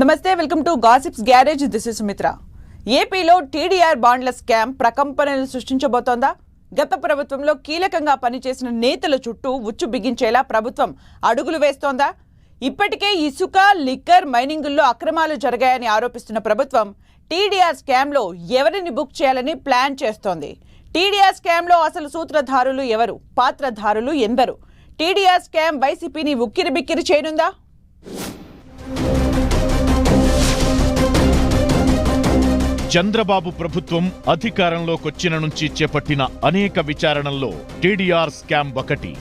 నమస్తే welcome to Gossips Garage. This is Sumitra. ఏపీలో TDR బాండ్ల స్కామ్ ప్రకంపనలు సృష్టించబోతోందా? గత ప్రభుత్వంలో కీలకంగా పనిచేసిన నేతల చుట్టూ ఉచ్చు బిగించేలా ప్రభుత్వం అడుగులు వేస్తోందా? ఇప్పటికే ఇసుక లిక్కర్ మైనింగుల్లో అక్రమాలు జరిగాయని ఆరోపిస్తున్న ప్రభుత్వం టీడీఆర్ స్కామ్లో ఎవరిని బుక్ చేయాలని ప్లాన్ చేస్తోంది? టీడీఆర్ స్కామ్లో అసలు సూత్రధారులు ఎవరు? పాత్రధారులు ఎందరు? టీడీఆర్ స్కామ్ వైసీపీని ఉక్కిరి బిక్కిరి చేయనుందా? చంద్రబాబు ప్రభుత్వం అధికారంలోకొచ్చిన నుంచి చేపట్టిన అనేక విచారణల్లో టీడీఆర్ స్కామ్ ఒకటి.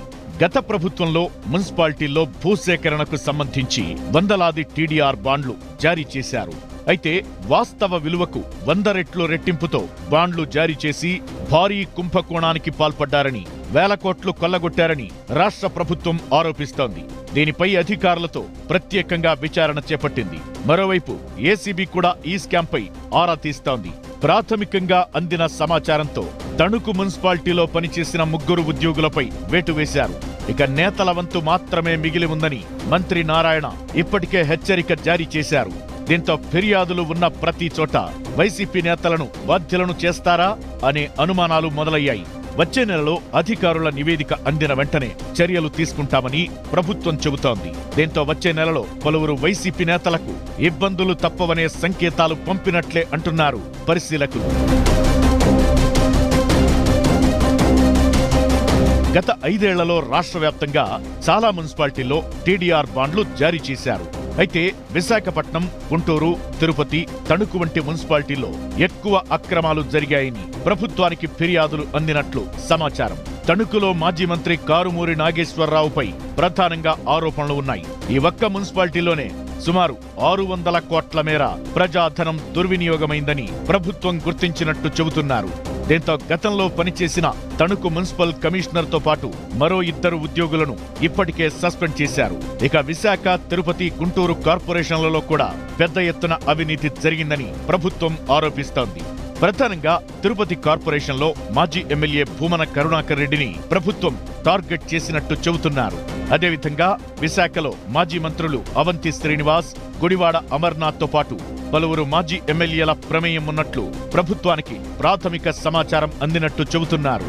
గత ప్రభుత్వంలో మున్సిపాలిటీల్లో భూసేకరణకు సంబంధించి వందలాది టీడీఆర్ బాండ్లు జారీ చేశారు. అయితే వాస్తవ విలువకు వంద రెట్లు రెట్టింపుతో బాండ్లు జారీ చేసి భారీ కుంభకోణానికి పాల్పడ్డారని వేల కోట్లు కొల్లగొట్టారని రాష్ట్ర ప్రభుత్వం ఆరోపిస్తోంది. దీనిపై అధికారులతో ప్రత్యేకంగా విచారణ చేపట్టింది. మరోవైపు ఏసీబీ కూడా ఈ స్కాంపై ఆరా తీస్తోంది. ప్రాథమికంగా అందిన సమాచారంతో తణుకు మున్సిపాలిటీలో పనిచేసిన ముగ్గురు ఉద్యోగులపై వేటు వేశారు. ఇక నేతల వంతు మాత్రమే మిగిలి ఉందని మంత్రి నారాయణ ఇప్పటికే హెచ్చరిక జారీ చేశారు. దీంతో ఫిర్యాదులు ఉన్న ప్రతి చోట వైసీపీ నేతలను బాధ్యులను చేస్తారా అనే అనుమానాలు మొదలయ్యాయి. వచ్చే నెలలో అధికారుల నివేదిక అందిన వెంటనే చర్యలు తీసుకుంటామని ప్రభుత్వం చెబుతోంది. దీంతో వచ్చే నెలలో పలువురు వైసీపీ నేతలకు ఇబ్బందులు తప్పవనే సంకేతాలు పంపినట్లే అంటున్నారు పరిశీలకులు. గత ఐదేళ్ళలో రాష్ట్ర వ్యాప్తంగా చాలా మున్సిపాలిటీల్లో టీడీఆర్ బాండ్లు జారీ చేశారు. అయితే విశాఖపట్నం గుంటూరు తిరుపతి తణుకు వంటి మున్సిపాలిటీల్లో ఎక్కువ అక్రమాలు జరిగాయని ప్రభుత్వానికి ఫిర్యాదులు అందినట్లు సమాచారం. తణుకులో మాజీ మంత్రి కారుమూరి నాగేశ్వరరావుపై ప్రధానంగా ఆరోపణలు ఉన్నాయి. ఈ ఒక్క మున్సిపాలిటీలోనే సుమారు ఆరు వందల కోట్ల మేర ప్రజాధనం దుర్వినియోగమైందని ప్రభుత్వం గుర్తించినట్టు చెబుతున్నారు. దీంతో గతంలో పనిచేసిన తణుకు మున్సిపల్ కమిషనర్తో పాటు మరో ఇద్దరు ఉద్యోగులను ఇప్పటికే సస్పెండ్ చేశారు. ఇక విశాఖ తిరుపతి గుంటూరు కార్పొరేషన్లలో కూడా పెద్ద ఎత్తున అవినీతి జరిగిందని ప్రభుత్వం ఆరోపిస్తోంది. ప్రధానంగా తిరుపతి కార్పొరేషన్లో మాజీ ఎమ్మెల్యే భూమన కరుణాకర్ రెడ్డిని ప్రభుత్వం టార్గెట్ చేసినట్టు చెబుతున్నారు. అదేవిధంగా విశాఖలో మాజీ మంత్రులు అవంతి శ్రీనివాస్ గుడివాడ అమర్నాథ్తో పాటు పలువురు మాజీ ఎమ్మెల్యేల ప్రమేయం ఉన్నట్లు ప్రభుత్వానికి ప్రాథమిక సమాచారం అందినట్టు చెబుతున్నారు.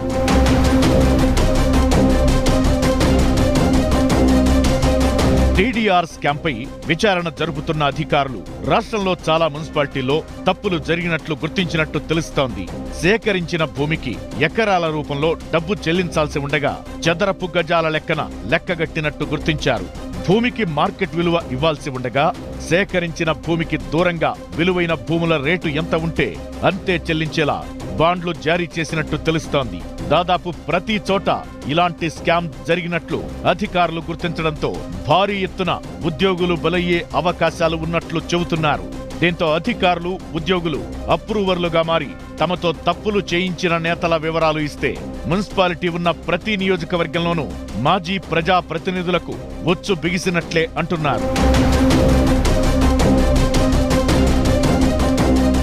టీడీఆర్ స్కాంపై విచారణ జరుపుతున్న అధికారులు రాష్ట్రంలో చాలా మున్సిపాలిటీల్లో తప్పులు జరిగినట్లు గుర్తించినట్టు తెలుస్తోంది. సేకరించిన భూమికి ఎకరాల రూపంలో డబ్బు చెల్లించాల్సి ఉండగా చదరపు గజాల లెక్కన లెక్కగట్టినట్టు గుర్తించారు. భూమికి మార్కెట్ విలువ ఇవ్వాల్సి ఉండగా సేకరించిన భూమికి దూరంగా విలువైన భూముల రేటు ఎంత ఉంటే అంతే చెల్లించేలా బాండ్లు జారీ చేసినట్టు తెలుస్తోంది. దాదాపు ప్రతి చోట ఇలాంటి స్కామ్ జరిగినట్లు అధికారులు గుర్తించడంతో భారీ ఎత్తున ఉద్యోగులు బలయ్యే అవకాశాలు ఉన్నట్లు చెబుతున్నారు. దీంతో అధికారులు ఉద్యోగులు అప్రూవర్లుగా మారి తమతో తప్పులు చేయించిన నేతల వివరాలు ఇస్తే మున్సిపాలిటీ ఉన్న ప్రతి నియోజకవర్గంలోనూ మాజీ ప్రజా ప్రతినిధులకు ఒచ్చు బిగిసినట్లే అంటున్నారు.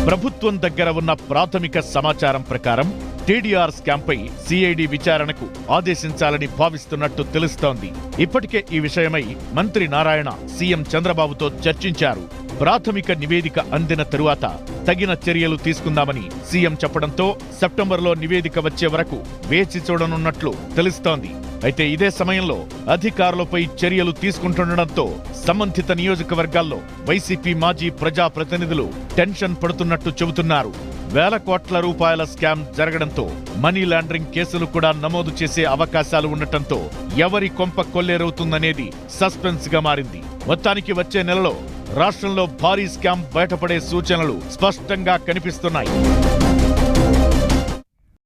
ప్రభుత్వం దగ్గర ఉన్న ప్రాథమిక సమాచారం ప్రకారం టీడీఆర్ స్కాంపై సిఐడి విచారణకు ఆదేశించాలని భావిస్తున్నట్టు తెలుస్తోంది. ఇప్పటికే ఈ విషయమై మంత్రి నారాయణ సీఎం చంద్రబాబుతో చర్చించారు. ప్రాథమిక నివేదిక అందిన తరువాత తగిన చర్యలు తీసుకుందామని సీఎం చెప్పడంతో సెప్టెంబర్లో నివేదిక వచ్చే వరకు వేచి చూడనున్నట్లు తెలుస్తోంది. అయితే ఇదే సమయంలో అధికారులపై చర్యలు తీసుకుంటుండటంతో సంబంధిత నియోజకవర్గాల్లో వైసీపీ మాజీ ప్రజాప్రతినిధులు టెన్షన్ పడుతున్నట్టు చెబుతున్నారు. వేల కోట్ల రూపాయల స్కామ్ జరగడంతో మనీ లాండరింగ్ కేసులు కూడా నమోదు చేసే అవకాశాలు ఉండటంతో ఎవరి కొంప కొల్లేరవుతుందనేది సస్పెన్స్గా మారింది. మొత్తానికి వచ్చే నెలలో రాష్ట్రంలో భారీ స్కామ్ బయటపడే సూచనలు స్పష్టంగా కనిపిస్తున్నాయి.